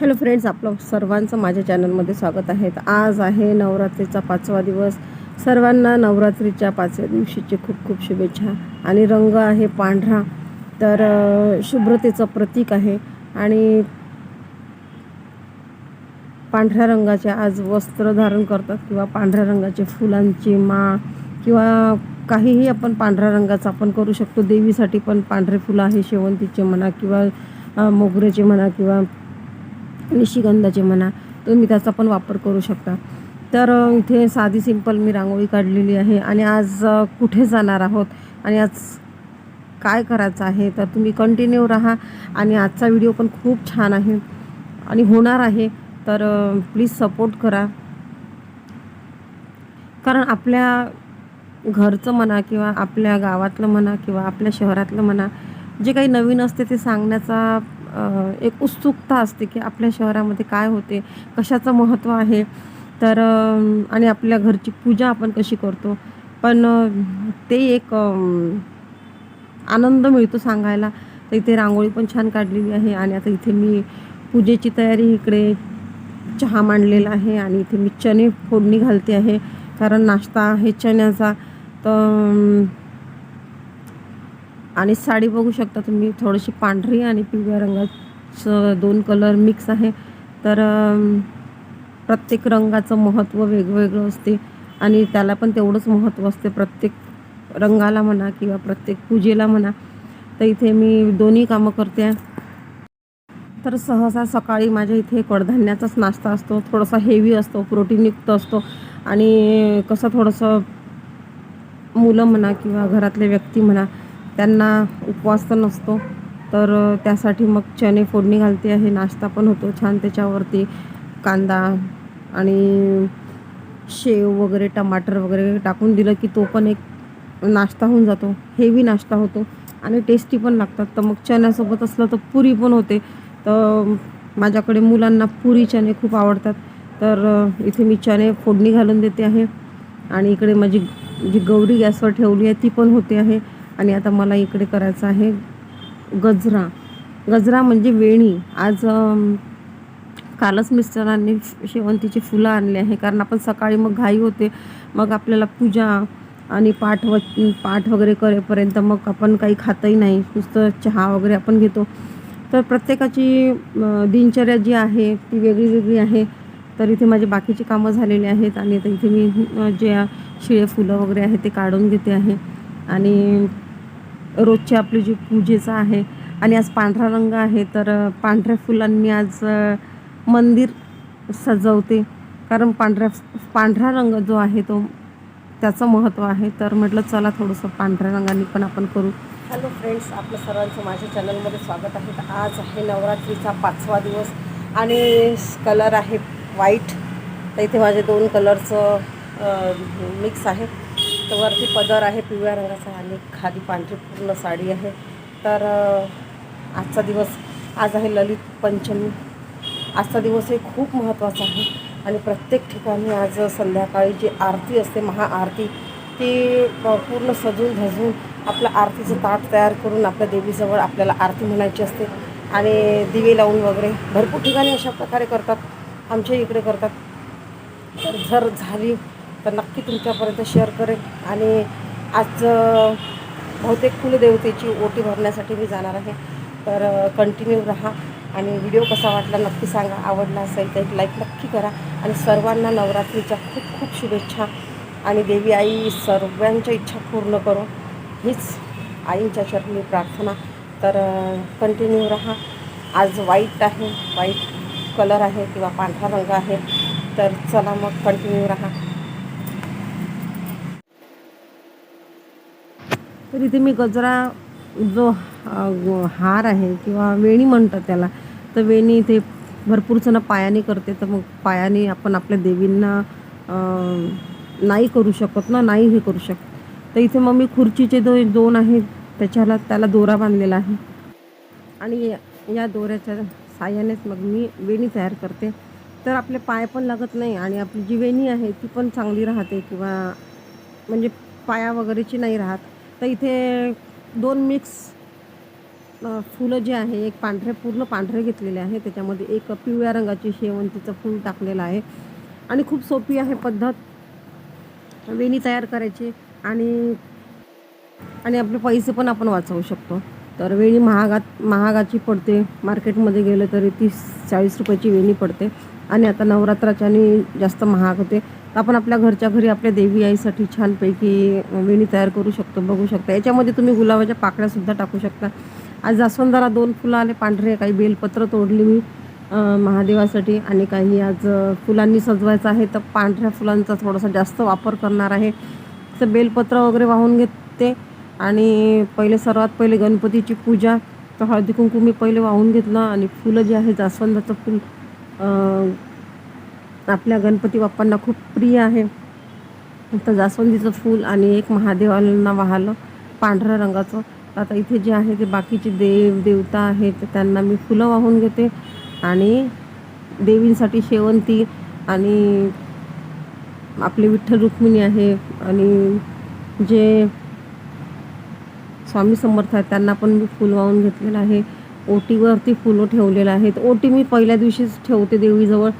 Hello friends आपलं सर्वांचं माझ्या चॅनलमध्ये स्वागत आहे. आज आहे नवरात्रीचा पाचवा दिवस. सर्वांना नवरात्रीच्या पाचव्या दिवशीची खूप खूप शुभेच्छा. आणि रंग आहे पांढरा तर शुभ्रतेचं प्रतीक आहे. आणि पांढऱ्या रंगाचे आज वस्त्र धारण करतात किंवा पांढऱ्या रंगाचे फुलांची माळ किंवा काहीही आपण पांढऱ्या रंगाचं आपण करू शकतो. देवीसाठी पण पांढरे फुलं आहे शेवंतीचे म्हणा किंवा मोगऱ्याचे म्हणा किंवा निशिगंधाचे म्हणा तुम्ही त्याचा पण वापर करू शकता. तर इथे साधी सिंपल मी रांगोळी काढलेली आहे आणि आज कुठे जाणार आहोत आणि आज काय करायचं आहे तर तुम्ही कंटिन्यू राहा आणि आजचा व्हिडिओ पण खूप छान आहे आणि होणार आहे. तर प्लीज सपोर्ट करा. कारण आपल्या घरचं म्हणा किंवा आपल्या गावातलं म्हणा किंवा आपल्या शहरातलं म्हणा जे काही नवीन असते ते सांगण्याचा एक उत्सुकता असते की आपल्या शहरामध्ये काय होते कशाचं महत्त्व आहे. तर आणि आपल्या घरची पूजा आपण कशी करतो. पण ते एक आनंद मिळतो सांगायला. तर इथे रांगोळी पण छान काढलेली आहे आणि आता इथे मी पूजेची तयारी इकडे चहा मांडलेला आहे आणि इथे मी चणे फोडणी घालते आहे. कारण नाश्ता आहे चण्याचा. तर आणि साडी बघू शकता तुम्ही थोडीशी पांढरी आणि पिवळ्या रंगाचं दोन कलर मिक्स आहे. तर प्रत्येक रंगाचं महत्त्व वेगवेगळं असते आणि त्याला पण तेवढंच महत्त्व असते. प्रत्येक रंगाला म्हणा किंवा प्रत्येक पूजेला म्हणा. तर इथे मी दोन्ही कामं करते. तर सहसा सकाळी माझ्या इथे कडधान्याचाच नाश्ता असतो. थोडासा हेवी असतो प्रोटीनयुक्त असतो. आणि कसं थोडंसं मुलं म्हणा किंवा घरातले व्यक्ती म्हणा त्यांना उपवास तर नसतो. तर त्यासाठी मग चणे फोडणी घालते आहे. नाश्ता पण होतो छान त्याच्यावरती. कांदा आणि शेव वगैरे टमाटर वगैरे टाकून दिलं की तो पण एक नाश्ता होऊन जातो. हेवी नाश्ता होतो आणि टेस्टी पण लागतात. तर मग चण्यासोबत असलं तर पुरी पण होते. तर माझ्याकडे मुलांना पुरी चणे खूप आवडतात. तर इथे मी चणे फोडणी घालून देते आहे. आणि इकडे माझी जी गौरी गॅसवर ठेवली आहे ती पण होते आहे. आणि आता मला इकडे करायचं आहे गजरा. गजरा म्हणजे वेणी. आज कालच मिस्टरांनी शेवंतीची फुलं आणली आहे. कारण आपण सकाळी मग घाई होते. मग आपल्याला पूजा आणि पाठ व पाठ वगैरे करेपर्यंत मग आपण काही खातही नाही. नुसतं चहा वगैरे आपण घेतो. तर प्रत्येकाची दिनचर्या जी आहे ती वेगळी वेगळी आहे. तर इथे माझे बाकीची कामं झालेली आहेत. आणि आता इथे मी जे शिळे फुलं वगैरे आहे ते काढून घेते आहे. आणि रोजची आपली जी पूजेचं आहे आणि आज पांढरा रंग आहे तर पांढऱ्या फुलांनी आज मंदिर सजवते. कारण पांढऱ्या पांढरा रंग जो आहे तो त्याचं महत्त्व आहे. तर म्हटलं चला थोडंसं पांढऱ्या रंगाने पण आपण करू. हॅलो फ्रेंड्स आपलं सर्वांचं माझ्या चॅनलमध्ये स्वागत आहे. तर आज आहे नवरात्रीचा पाचवा दिवस आणि कलर आहे व्हाईट. तर इथे माझे दोन कलरचं मिक्स आहे. तर वरती पदर आहे पिवळ्या रंगाचा आणि खाली पांढरी पूर्ण साडी आहे. तर आजचा दिवस आज आहे ललित पंचमी. आजचा दिवस हे खूप महत्त्वाचा आहे आणि प्रत्येक ठिकाणी आज संध्याकाळी जी आरती असते महाआरती ती प- पूर्ण सजून धजून आपलं आरतीचं ताट तयार करून आपल्या देवीजवळ आपल्याला आरती म्हणायची असते. आणि दिवे लावून वगैरे भरपूर ठिकाणी अशा प्रकारे करतात आमच्या इकडे करतात. तर जर झाली तर नक्की तुमच्यापर्यंत शेअर करेन. आणि आज बहुतेक कुलदेवतेची ओटी भरण्यासाठी मी जाणार आहे. तर कंटिन्यू राहा. आणि व्हिडिओ कसा वाटला नक्की सांगा. आवडला असेल तर एक लाईक नक्की करा. आणि सर्वांना नवरात्रीच्या खूप खूप शुभेच्छा. आणि देवी आई सर्वांच्या इच्छा पूर्ण करो. हीच आईंच्या चरणी प्रार्थना. तर कंटिन्यू राहा. आज वाईट आहे. वाईट कलर आहे किंवा पांढरा रंग आहे. तर चला मग कंटिन्यू राहा. तर इथे मी गजरा जो हार आहे किंवा वेणी म्हणतात त्याला तर वेणी इथे भरपूरजणं पायाने करते. तर मग पायाने आपण आपल्या देवींना नाही करू शकत ना नाही हे करू शकत. तर इथे मग मी खुर्चीचे दो दोन आहेत. त्याच्याला त्याला दोरा बांधलेला आहे. आणि या- या दोऱ्याच्या साह्यानेच मग मी वेणी तयार करते. तर आपले पाय पण लागत नाही आणि आपली जी वेणी आहे ती पण चांगली राहते किंवा म्हणजे पाया वगैरेची नाही राहत. तर इथे दोन मिक्स फुलं जे आहे एक पांढरे पूर्ण पांढरे घेतलेले आहे. त्याच्यामध्ये एक पिवळ्या रंगाची शेवंतीचं फूल टाकलेलं आहे. आणि खूप सोपी आहे पद्धत. वेणी तयार करायची आणि आणि आपले पैसे पण आपण वाचवू शकतो. तर वेणी महागात महागाची पडते. मार्केटमध्ये गेलं तरी तीस चाळीस रुपयाची वेणी पडते. आणि आता नवरात्राच्याने जास्त महाग होते. तर आपण आपल्या घरच्या घरी आपल्या देवी आईसाठी छानपैकी वेणी तयार करू शकतो बघू शकता. याच्यामध्ये तुम्ही गुलाबाच्या पाकळ्यासुद्धा टाकू शकता. आज जास्वंदाला दोन फुलं आले पांढरे काही बेलपत्र तोडली मी महादेवासाठी. आणि काही आज फुलांनी सजवायचं आहे तर पांढऱ्या फुलांचा थोडासा जास्त वापर करणार आहे. तर बेलपत्र वगैरे वाहून घेते. आणि पहिले सर्वात पहिले गणपतीची पूजा तर हळदी कुंकू मी पहिले वाहून घेतलं आणि फुलं जे आहे जास्वंदाचं फुल आपल्या गणपती बाप्पांना खूप प्रिय आहे. तर जास्वंदीचं फूल आणि एक महादेवांना वाहलं पांढऱ्या रंगाचं. आता इथे जे आहे ते बाकीचे देव देवता आहेत त्यांना मी फुलं वाहून घेते. आणि देवींसाठी शेवंती आणि आपले विठ्ठल रुक्मिणी आहे. आणि जे स्वामी समर्थ आहेत. त्यांना पण मी फुल वाहून घेतलेलं आहे. ओटीवरती फुलं ठेवलेलं आहेत. ओटी मी पहिल्या दिवशीच ठेवते देवीजवळ.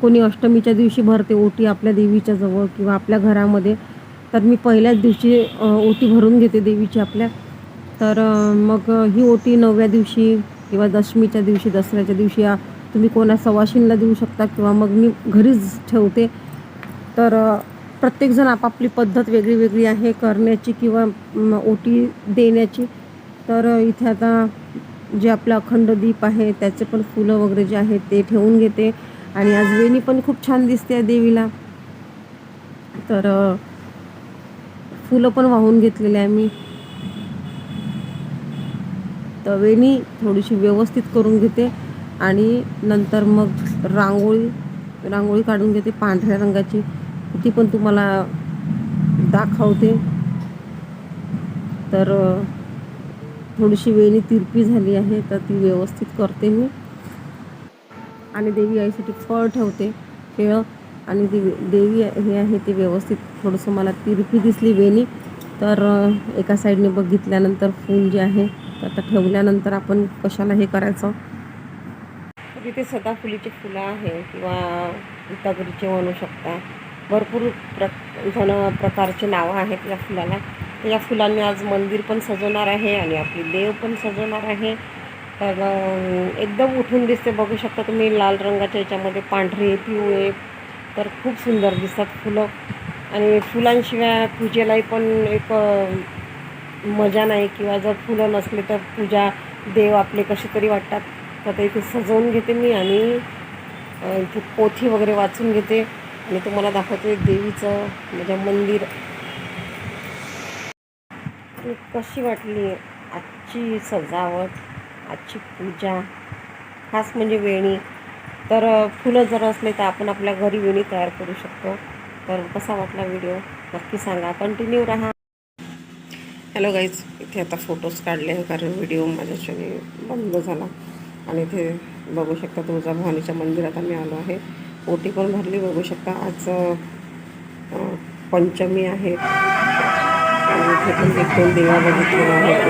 कोणी अष्टमीच्या दिवशी भरते ओटी आपल्या देवीच्या जवळ किंवा आपल्या घरामध्ये. तर मी पहिल्याच दिवशी ओटी भरून घेते देवीची आपल्या. तर मग ही ओटी नवव्या दिवशी किंवा दशमीच्या दिवशी दसऱ्याच्या दिवशी या तुम्ही कोणा सवाशींना देऊ शकता किंवा मग मी घरीच ठेवते. तर प्रत्येकजण आपापली पद्धत वेगळी वेगळी आहे करण्याची किंवा ओटी देण्याची. तर इथे आता जे आपलं अखंड दीप आहे त्याचे पण फुलं वगैरे जे आहेत ते ठेवून घेते. आणि आज वेणी पण खूप छान दिसते देवीला. तर फुलं पण वाहून घेतलेले आहे मी. तर वेणी थोडीशी व्यवस्थित करून घेते. आणि नंतर मग रांगोळी रांगोळी काढून घेते पांढऱ्या रंगाची. ती पण तुम्हाला दाखवते. तर थोडीशी वेणी तिरपी झाली आहे तर ती व्यवस्थित करते मी. आणि देवी आईसाठी फळ ठेवते केळं आणि ती देवी हे आहे ते व्यवस्थित थोडंसं मला तिरपी दिसली वेणी. तर एका साईडने बघितल्यानंतर फूल जे आहे तर आता ठेवल्यानंतर आपण कशाला हे करायचं? तर इथे सदाफुलीची फुलं आहे किंवा इतागुरीचे म्हणू शकता. भरपूर प्र जण प्रकारचे नावं आहेत या फुलाला. तर या फुलांनी आज मंदिर पण सजवणार आहे आणि आपली देव पण सजवणार आहे. तर एकदम उठून दिसते. बघू शकता तुम्ही लाल रंगाच्या याच्यामध्ये पांढरे पिवळे तर खूप सुंदर दिसतात फुलं. आणि फुलांशिवाय पूजेलाही पण एक मजा नाही. किंवा जर फुलं नसले तर पूजा देव आपले कसे तरी वाटतात. तर ते इथे सजवून घेते मी आणि इथे पोथी वगैरे वाचून घेते. आणि तुम्हाला दाखवते देवीचं म्हणजे मंदिर. कशी वाटली आजची सजावट आजची पूजा? खास म्हणजे वेणी. तर फुलं जर असले तर आपण आपल्या घरी वेणी तयार करू शकतो. तर कसा वाटला व्हिडिओ? नक्की सांगा. कंटिन्यू राहा. हॅलो गाईज इथे आता फोटोज काढले कारण व्हिडिओ माझ्याशी बंद झाला. आणि इथे बघू शकता तुळजाभवानीच्या मंदिरात आम्ही आलो आहे. ओटी पण भरली बघू शकता. आज पंचमी आहे. आणि इथे पण देवा बघितलेल्या आहेत.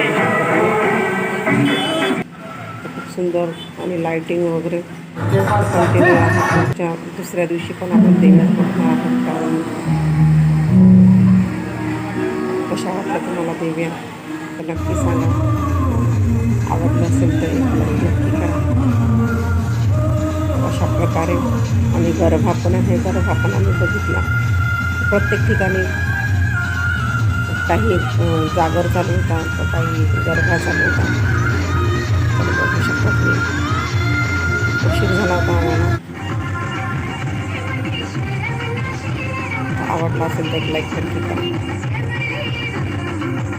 खूप सुंदर आणि लाईटिंग वगैरे कंटिन्यू आहे. दुसऱ्या दिवशी पण आपण देण्यात बघणार आहोत कारण कशा वाटल्या तुम्हाला देव्या? तर नक्की सांगा. आवडलं असेल तर. प्रकारे आणि गरभा पण आहे गरभा पण आम्ही बघितला. प्रत्येक ठिकाणी काही जागर चालू होता तर काही गरभा चालू होता. तर बघू शकत तुम्ही उशीर झाला होता आम्हाला. आवडला असेल तर लाईक नक्की करा.